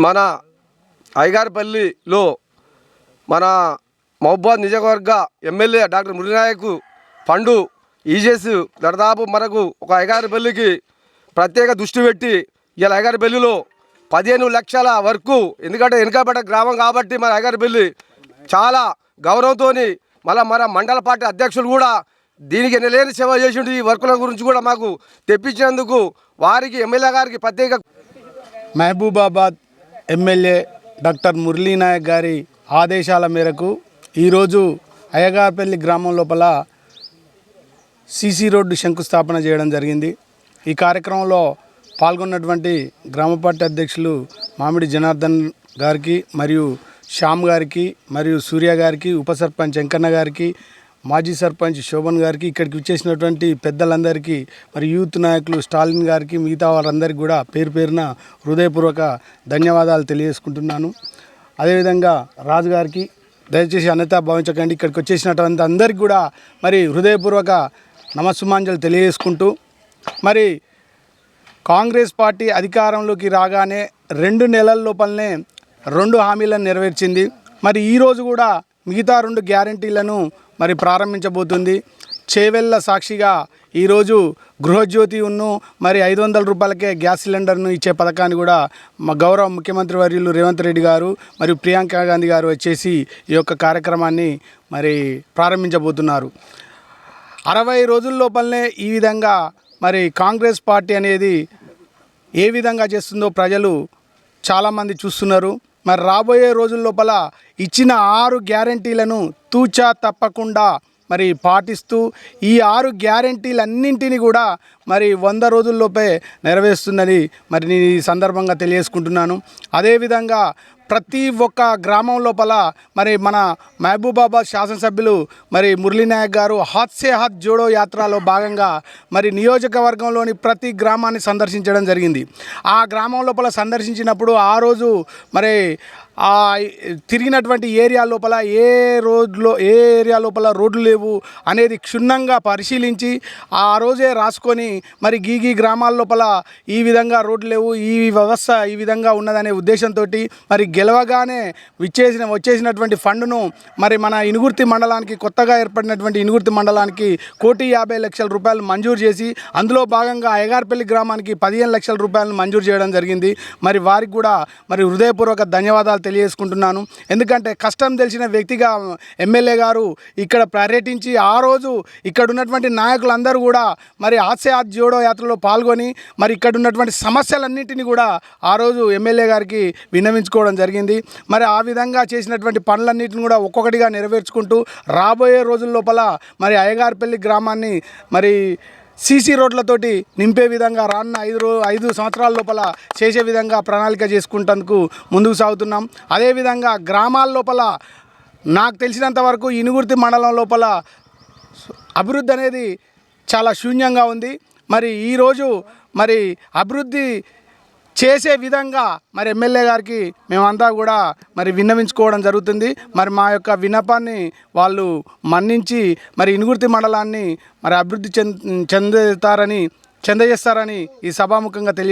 మన ఐగారిపల్లిలో మన మహబాద్ నియోజకవర్గ ఎమ్మెల్యే డాక్టర్ మురినాయకు ఫండు ఈజేసి దాదాపు మనకు ఒక ఐగారిపల్లికి ప్రత్యేక దృష్టి పెట్టి ఇలా ఐగారిపల్లిలో పదిహేను లక్షల వరకు ఎందుకంటే వెనుకబడ్డ గ్రామం కాబట్టి మన ఐగారిపల్లి చాలా గౌరవంతో మళ్ళీ మన మండల పార్టీ అధ్యక్షులు కూడా దీనికి ఎనలేని సేవ చేసిండు. ఈ వర్కుల గురించి కూడా మాకు తెప్పించినందుకు వారికి ఎమ్మెల్యే గారికి ప్రత్యేక మహబూబాబాద్ ఎమ్మెల్యే డాక్టర్ మురళీనాయక్ గారి ఆదేశాల మేరకు ఈరోజు అయ్యగారపల్లి గ్రామం లోపల సీసీ రోడ్డు శంకుస్థాపన చేయడం జరిగింది. ఈ కార్యక్రమంలో పాల్గొన్నటువంటి గ్రామ పార్టీ అధ్యక్షులు మామిడి జనార్దన్ గారికి మరియు శ్యామ్ గారికి మరియు సూర్య గారికి ఉప సర్పంచ్ వెంకన్న గారికి మాజీ సర్పంచ్ శోభన్ గారికి ఇక్కడికి వచ్చేసినటువంటి పెద్దలందరికీ మరి యూత్ నాయకులు స్టాలిన్ గారికి మిగతా వారందరికీ కూడా పేరు పేరున హృదయపూర్వక ధన్యవాదాలు తెలియజేసుకుంటున్నాను. అదేవిధంగా రాజు గారికి దయచేసి అన్నత భావించకండి ఇక్కడికి వచ్చేసినటువంటి అందరికీ కూడా మరి హృదయపూర్వక నమస్సుమాంజలు తెలియజేసుకుంటూ మరి కాంగ్రెస్ పార్టీ అధికారంలోకి రాగానే రెండు నెలల లోపలనే రెండు హామీలను నెరవేర్చింది. మరి ఈరోజు కూడా మిగతా రెండు గ్యారంటీలను మరి ప్రారంభించబోతుంది. చేవెళ్ళ సాక్షిగా ఈరోజు గృహజ్యోతి ఉన్ను మరి ఐదు వందల రూపాయలకే గ్యాస్ సిలిండర్ను ఇచ్చే పథకాన్ని కూడా మా గౌరవ ముఖ్యమంత్రి వర్యులు రేవంత్ రెడ్డి గారు మరియు ప్రియాంక గాంధీ గారు వచ్చేసి ఈ యొక్క కార్యక్రమాన్ని మరి ప్రారంభించబోతున్నారు. అరవై రోజుల లోపలనే ఈ విధంగా మరి కాంగ్రెస్ పార్టీ అనేది ఏ విధంగా చేస్తుందో ప్రజలు చాలామంది చూస్తున్నారు. మరి రాబోయే రోజుల లోపల ఇచ్చిన ఆరు గ్యారంటీలను తూచా తప్పకుండా మరి పాటిస్తూ ఈ ఆరు గ్యారంటీలన్నింటినీ కూడా మరి వంద రోజుల్లోపే నెరవేరుస్తుందని మరి నేను ఈ సందర్భంగా తెలియజేసుకుంటున్నాను. అదేవిధంగా ప్రతి ఒక్క గ్రామం లోపల మరి మన మహబూబాబాద్ శాసనసభ్యులు మరి మురళీనాయక్ గారు హాత్ సే హాత్ జోడో యాత్రలో భాగంగా మరి నియోజకవర్గంలోని ప్రతి గ్రామాన్ని సందర్శించడం జరిగింది. ఆ గ్రామం లోపల సందర్శించినప్పుడు ఆ రోజు మరి తిరిగినటువంటి ఏరియా లోపల ఏ రోడ్లో ఏ ఏరియా లోపల రోడ్లు లేవు అనేది క్షుణ్ణంగా పరిశీలించి ఆ రోజే రాసుకొని మరి గీ గీ గ్రామాల లోపల ఈ విధంగా రోడ్లు లేవు ఈ వ్యవస్థ ఈ విధంగా ఉన్నదనే ఉద్దేశంతో మరి గెలవగానే విచ్చేసిన వచ్చేసినటువంటి ఫండ్ను మరి మన ఇనుగుర్తి మండలానికి కొత్తగా ఏర్పడినటువంటి ఇనుగుర్తి మండలానికి కోటి యాభై లక్షల రూపాయలు మంజూరు చేసి అందులో భాగంగా అయ్యగార్పల్లి గ్రామానికి పదిహేను లక్షల రూపాయలను మంజూరు చేయడం జరిగింది. మరి వారికి కూడా మరి హృదయపూర్వక ధన్యవాదాలు తెలియజేసుకుంటున్నాను. ఎందుకంటే కష్టం తెలిసిన వ్యక్తిగా ఎమ్మెల్యే గారు ఇక్కడ పర్యటించి ఆ రోజు ఇక్కడ ఉన్నటువంటి నాయకులందరూ కూడా మరి ఆశయ జోడో యాత్రలో పాల్గొని మరి ఇక్కడ ఉన్నటువంటి సమస్యలన్నింటినీ కూడా ఆ రోజు ఎమ్మెల్యే గారికి విన్నవించుకోవడం జరిగింది. మరి ఆ విధంగా చేసినటువంటి పనులన్నింటిని కూడా ఒక్కొక్కటిగా నెరవేర్చుకుంటూ రాబోయే రోజుల లోపల మరి అయ్యగారిపల్లి గ్రామాన్ని మరి సీసీ రోడ్లతోటి నింపే విధంగా రానున్న ఐదు రో ఐదు సంవత్సరాల లోపల చేసే విధంగా ప్రణాళిక చేసుకుంటందుకు ముందుకు సాగుతున్నాం. అదేవిధంగా గ్రామాల లోపల నాకు తెలిసినంత వరకు ఇనుగుర్తి మండలం లోపల అభివృద్ధి అనేది చాలా శూన్యంగా ఉంది. మరి ఈరోజు మరి అభివృద్ధి చేసే విధంగా మరి ఎమ్మెల్యే గారికి మేమంతా కూడా మరి విన్నవించుకోవడం జరుగుతుంది. మరి మా యొక్క విన్నపాన్ని వాళ్ళు మన్నించి మరి ఇనుగుర్తి మండలాన్ని మరి అభివృద్ధి చెంద చెందుతారని చెందజేస్తారని ఈ సభాముఖంగా తెలియ